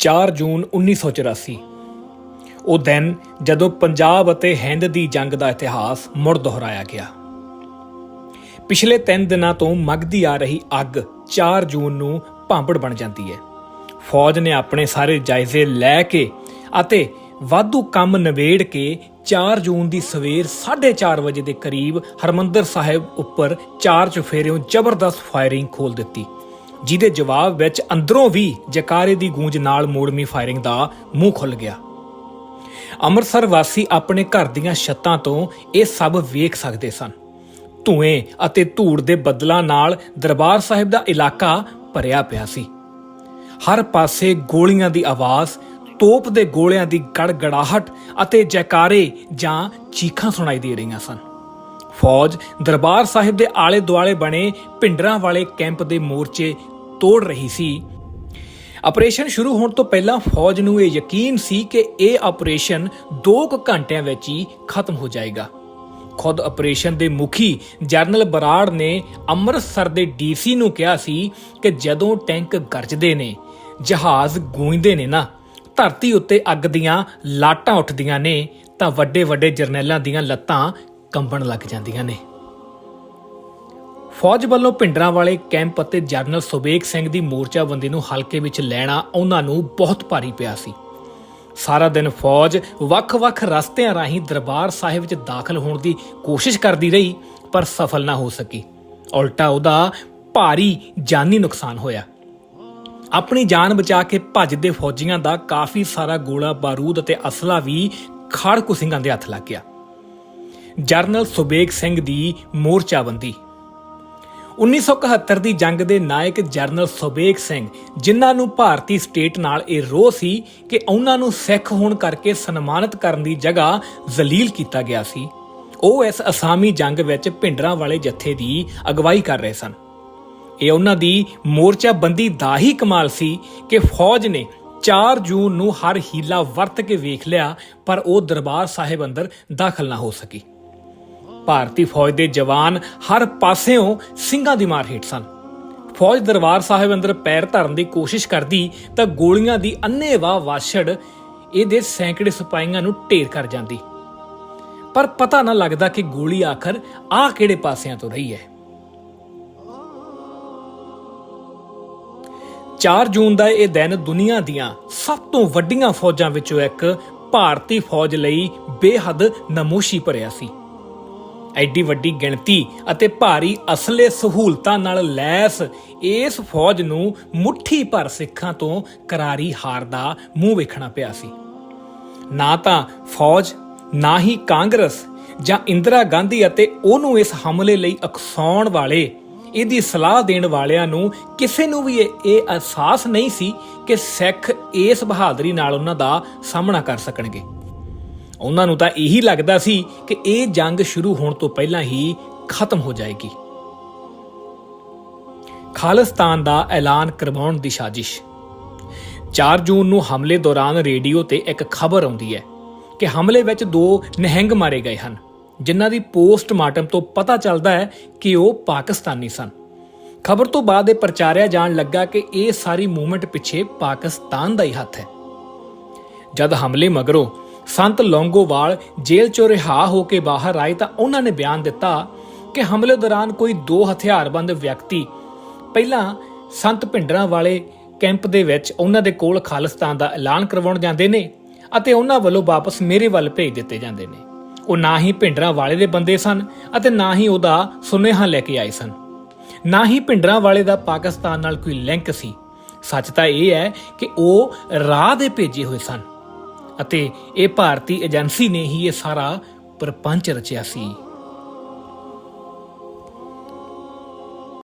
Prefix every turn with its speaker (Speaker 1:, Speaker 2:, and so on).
Speaker 1: 4 ਜੂਨ 1984 ਉਹ ਦਿਨ ਜਦੋਂ ਪੰਜਾਬ ਅਤੇ ਹਿੰਦ ਦੀ ਜੰਗ ਦਾ ਇਤਿਹਾਸ ਮੁੜ ਦੁਹਰਾਇਆ ਗਿਆ। ਪਿਛਲੇ 3 ਦਿਨਾਂ ਤੋਂ ਮਗਦੀ ਆ ਰਹੀ ਅੱਗ 4 ਜੂਨ ਨੂੰ ਭਾਂਬੜ ਬਣ ਜਾਂਦੀ ਹੈ। ਫੌਜ ਨੇ ਆਪਣੇ ਸਾਰੇ ਜਾਇਜ਼ੇ ਲੈ ਕੇ ਅਤੇ ਵਾਧੂ ਕੰਮ ਨਵੇੜ ਕੇ 4 ਜੂਨ ਦੀ ਸਵੇਰ 4:30 ਵਜੇ ਦੇ ਕਰੀਬ ਹਰਮੰਦਰ ਸਾਹਿਬ ਉੱਪਰ ਚਾਰ ਚੁਫੇਰਿਓਂ ਜ਼ਬਰਦਸਤ ਫਾਇਰਿੰਗ ਖੋਲ ਦਿੱਤੀ। ਜਿਹਦੇ ਜਵਾਬ ਵਿੱਚ ਅੰਦਰੋਂ ਵੀ ਜਕਾਰੇ ਦੀ ਗੂੰਜ ਨਾਲ ਮੋੜਮੀ ਫਾਇਰਿੰਗ ਦਾ ਮੂੰਹ ਖੁੱਲ ਗਿਆ। ਅੰਮ੍ਰਿਤਸਰ ਵਾਸੀ ਆਪਣੇ ਘਰ ਦੀਆਂ ਛੱਤਾਂ ਤੋਂ ਇਹ ਸਭ ਵੇਖ ਸਕਦੇ ਸਨ। ਧੂਏ ਅਤੇ ਧੂੜ ਦੇ ਬੱਦਲਾਂ ਨਾਲ ਦਰਬਾਰ ਸਾਹਿਬ ਦਾ ਇਲਾਕਾ ਭਰਿਆ ਪਿਆ ਸੀ। ਹਰ ਪਾਸੇ ਗੋਲੀਆਂ ਦੀ ਆਵਾਜ਼, ਤੋਪ ਦੇ ਗੋਲਿਆਂ ਦੀ ਗੜਗੜਾਹਟ ਅਤੇ ਜੈਕਾਰੇ ਜਾਂ ਚੀਖਾਂ ਸੁਣਾਈ ਦੇ ਰਹੀਆਂ ਸਨ। ਫੌਜ ਦਰਬਾਰ ਸਾਹਿਬ ਦੇ ਆਲੇ ਦੁਆਲੇ ਬਣੇ ਪਿੰਡਰਾਂ ਵਾਲੇ ਕੈਂਪ ਦੇ ਮੋਰਚੇ ਤੋੜ ਰਹੀ ਸੀ। ਆਪਰੇਸ਼ਨ ਸ਼ੁਰੂ ਹੋਣ ਤੋਂ ਪਹਿਲਾਂ ਫੌਜ ਨੂੰ ਇਹ ਯਕੀਨ ਸੀ ਕਿ ਇਹ ਆਪਰੇਸ਼ਨ 2 ਘੰਟਿਆਂ ਵਿੱਚ ਹੀ ਖਤਮ ਹੋ ਜਾਏਗਾ। ਖੁਦ ਆਪਰੇਸ਼ਨ ਦੇ ਮੁਖੀ ਜਨਰਲ ਬਰਾੜ ਨੇ ਅੰਮ੍ਰਿਤਸਰ ਦੇ ਡੀਸੀ ਨੂੰ ਕਿਹਾ ਸੀ ਕਿ ਜਦੋਂ ਟੈਂਕ ਗਰਜਦੇ ਨੇ, ਜਹਾਜ਼ ਗੂੰਜਦੇ ਨੇ ਨਾ, ਧਰਤੀ ਉੱਤੇ ਅੱਗ ਦੀਆਂ ਲਾਟਾਂ ਉੱਠਦੀਆਂ ਨੇ, ਤਾਂ ਵੱਡੇ ਵੱਡੇ ਜਰਨੈਲਾਂ ਦੀਆਂ ਲੱਤਾਂ ਕੰਬਣ ਲੱਗ ਜਾਂਦੀਆਂ ਨੇ। ਫੌਜ ਵੱਲੋਂ ਪਿੰਡਰਾਂ ਵਾਲੇ ਕੈਂਪ ਅਤੇ ਜਨਰਲ ਸੁਬੇਗ ਸਿੰਘ ਦੀ ਮੋਰਚਾਬੰਦੀ ਨੂੰ ਹਲਕੇ ਵਿੱਚ ਲੈਣਾ ਉਹਨਾਂ ਨੂੰ ਬਹੁਤ ਭਾਰੀ ਪਿਆ ਸੀ। ਸਾਰਾ ਦਿਨ ਫੌਜ ਵੱਖ-ਵੱਖ ਰਸਤਿਆਂ ਰਾਹੀਂ ਦਰਬਾਰ ਸਾਹਿਬ ਵਿੱਚ ਦਾਖਲ ਹੋਣ ਦੀ ਕੋਸ਼ਿਸ਼ ਕਰਦੀ ਰਹੀ, ਪਰ ਸਫਲ ਨਾ ਹੋ ਸਕੀ। ਉਲਟਾ ਉਹਦਾ ਭਾਰੀ ਜਾਨੀ ਨੁਕਸਾਨ ਹੋਇਆ। ਆਪਣੀ ਜਾਨ ਬਚਾ ਕੇ ਭੱਜਦੇ ਫੌਜੀਆਂ ਦਾ ਕਾਫੀ ਸਾਰਾ ਗੋਲਾ ਬਾਰੂਦ ਅਤੇ ਅਸਲਾ ਵੀ ਖਾੜਕੂ ਸਿੰਘਾਂ ਦੇ ਹੱਥ ਲੱਗ ਗਿਆ। ਜਰਨਲ ਸੁਬੇਗ ਸਿੰਘ ਦੀ ਮੋਰਚਾਬੰਦੀ। 1971 ਦੀ ਜੰਗ ਦੇ ਨਾਇਕ ਜਰਨਲ ਸੁਬੇਗ ਸਿੰਘ, ਜਿਨ੍ਹਾਂ ਨੂੰ ਭਾਰਤੀ ਸਟੇਟ ਨਾਲ ਇਹ ਰੋਹ ਸੀ ਕਿ ਉਹਨਾਂ ਨੂੰ ਸਿੱਖ ਹੋਣ ਕਰਕੇ ਸਨਮਾਨਿਤ ਕਰਨ ਦੀ ਜਗ੍ਹਾ ਜ਼ਲੀਲ ਕੀਤਾ ਗਿਆ ਸੀ। ਉਹ ਇਸ ਅਸਾਮੀ ਜੰਗ ਵਿੱਚ ਭਿੰਡਰਾਂ ਵਾਲੇ ਜੱਥੇ ਦੀ ਅਗਵਾਈ ਕਰ ਰਹੇ ਸਨ। ਇਹ ਉਹਨਾਂ ਦੀ ਮੋਰਚਾਬੰਦੀ ਦਾ ਹੀ ਕਮਾਲ ਸੀ ਕਿ ਫੌਜ ਨੇ 4 ਜੂਨ ਨੂੰ ਹਰ ਹੀਲਾ ਵਰਤ ਕੇ ਵੇਖ ਲਿਆ, ਪਰ ਉਹ ਦਰਬਾਰ ਸਾਹਿਬ ਅੰਦਰ ਦਾਖਲ ਨਾ ਹੋ ਸਕੀ। ਭਾਰਤੀ ਫੌਜ ਦੇ ਜਵਾਨ ਹਰ ਪਾਸਿਓਂ ਸਿੰਘਾਂ ਦੀ ਮਾਰ ਹੇਠ ਸਨ। ਫੌਜ ਦਰਬਾਰ ਸਾਹਿਬ ਅੰਦਰ ਪੈਰ ਧਰਨ ਦੀ ਕੋਸ਼ਿਸ਼ ਕਰਦੀ ਤਾਂ ਗੋਲੀਆਂ ਦੀ ਅੰਨ੍ਹੇਵਾਹ ਵਾਛੜ ਇਹਦੇ ਸੈਂਕੜੇ ਸਿਪਾਹੀਆਂ ਨੂੰ ਢੇਰ ਕਰ ਜਾਂਦੀ। ਪਰ ਪਤਾ ਨਾ ਲੱਗਦਾ ਕਿ ਗੋਲੀ ਆਖਰ ਆ ਕਿਹੜੇ ਪਾਸਿਆਂ ਤੋਂ ਰਹੀ ਹੈ। 4 ਜੂਨ ਦਾ ਇਹ ਦਿਨ ਦੁਨੀਆ ਦੀਆਂ ਸਭ ਤੋਂ ਵੱਡੀਆਂ ਫੌਜਾਂ ਵਿੱਚੋਂ ਇੱਕ ਭਾਰਤੀ ਫੌਜ ਲਈ ਬੇਹੱਦ ਨਮੋਸ਼ੀ ਭਰਿਆ ਸੀ। ਐਡੀ ਵੱਡੀ ਗਿਣਤੀ ਅਤੇ ਭਾਰੀ ਅਸਲੇ ਸਹੂਲਤਾਂ ਨਾਲ ਲੈਸ, ਇਸ ਫੌਜ ਨੂੰ ਮੁੱਠੀ ਭਰ ਸਿੱਖਾਂ ਤੋਂ ਕਰਾਰੀ ਹਾਰ ਦਾ ਮੂੰਹ ਵੇਖਣਾ ਪਿਆ ਸੀ। ਨਾ ਤਾਂ ਫੌਜ, ਨਾ ਹੀ ਕਾਂਗਰਸ ਜਾਂ ਇੰਦਰਾ ਗਾਂਧੀ ਅਤੇ ਉਹਨੂੰ ਇਸ ਹਮਲੇ ਲਈ ਅਕਸਾਉਣ ਵਾਲੇ, ਇਹਦੀ ਸਲਾਹ ਦੇਣ ਵਾਲਿਆਂ ਨੂੰ ਕਿਸੇ ਨੂੰ ਵੀ ਇਹ ਅਹਿਸਾਸ ਨਹੀਂ ਸੀ ਕਿ ਸਿੱਖ ਇਸ ਬਹਾਦਰੀ ਨਾਲ ਉਹਨਾਂ ਦਾ ਸਾਹਮਣਾ ਕਰ ਸਕਣਗੇ। ਉਹਨਾਂ ਨੂੰ ਤਾਂ ਇਹੀ ਲੱਗਦਾ ਸੀ ਕਿ ਇਹ ਜੰਗ ਸ਼ੁਰੂ ਹੋਣ ਤੋਂ ਪਹਿਲਾਂ ਹੀ ਖਤਮ ਹੋ ਜਾਏਗੀ। ਖਾਲਿਸਤਾਨ ਦਾ ਐਲਾਨ ਕਰਵਾਉਣ ਦੀ ਸਾਜ਼ਿਸ਼। 4 ਜੂਨ ਨੂੰ ਹਮਲੇ ਦੌਰਾਨ ਰੇਡੀਓ ਤੇ ਇੱਕ ਖਬਰ ਆਉਂਦੀ ਹੈ ਕਿ ਹਮਲੇ ਵਿੱਚ ਦੋ ਨਿਹੰਗ ਮਾਰੇ ਗਏ ਹਨ, ਜਿਨ੍ਹਾਂ ਦੀ ਪੋਸਟਮਾਰਟਮ ਤੋਂ ਪਤਾ ਚੱਲਦਾ ਹੈ ਕਿ ਉਹ ਪਾਕਿਸਤਾਨੀ ਸਨ। ਖਬਰ ਤੋਂ ਬਾਅਦ ਇਹ ਪ੍ਰਚਾਰਿਆ ਜਾਣ ਲੱਗਾ ਕਿ ਇਹ ਸਾਰੀ ਮੂਵਮੈਂਟ ਪਿੱਛੇ ਪਾਕਿਸਤਾਨ ਦਾ ਹੀ ਹੱਥ ਹੈ। ਜਦ ਹਮਲੇ ਮਗਰੋਂ ਸੰਤ ਲੌਂਗੋਵਾਲ ਜੇਲ੍ਹ ਚੋਂ ਰਿਹਾ ਹੋ ਕੇ ਬਾਹਰ ਆਏ ਤਾਂ ਉਹਨਾਂ ਨੇ ਬਿਆਨ ਦਿੱਤਾ ਕਿ ਹਮਲੇ ਦੌਰਾਨ ਕੋਈ ਦੋ ਹਥਿਆਰਬੰਦ ਵਿਅਕਤੀ, ਪਹਿਲਾਂ ਸੰਤ ਭਿੰਡਰਾਂ ਵਾਲੇ ਕੈਂਪ ਦੇ ਵਿੱਚ ਉਹਨਾਂ ਦੇ ਕੋਲ ਖਾਲਿਸਤਾਨ ਦਾ ਐਲਾਨ ਕਰਵਾਉਣ ਜਾਂਦੇ ਨੇ ਅਤੇ ਉਹਨਾਂ ਵੱਲੋਂ ਵਾਪਸ ਮੇਰੇ ਵੱਲ ਭੇਜ ਦਿੱਤੇ ਜਾਂਦੇ ਨੇ। ਉਹ ਨਾ ਹੀ ਭਿੰਡਰਾਂ ਵਾਲੇ ਦੇ ਬੰਦੇ ਸਨ ਅਤੇ ਨਾ ਹੀ ਉਹਦਾ ਸੁਨੇਹਾ ਲੈ ਕੇ ਆਏ ਸਨ। ਨਾ ਹੀ ਭਿੰਡਰਾਂ ਵਾਲੇ ਦਾ ਪਾਕਿਸਤਾਨ ਨਾਲ ਕੋਈ ਲਿੰਕ ਸੀ। ਸੱਚ ਤਾਂ ਇਹ ਹੈ ਕਿ ਉਹ ਰਾਹ ਦੇ ਭੇਜੇ ਹੋਏ ਸਨ। ਅਤੇ ਇਹ ਭਾਰਤੀ ਏਜੰਸੀ ਨੇ ਹੀ ਇਹ ਸਾਰਾ ਪ੍ਰਪੰਚ ਰਚਿਆ ਸੀ।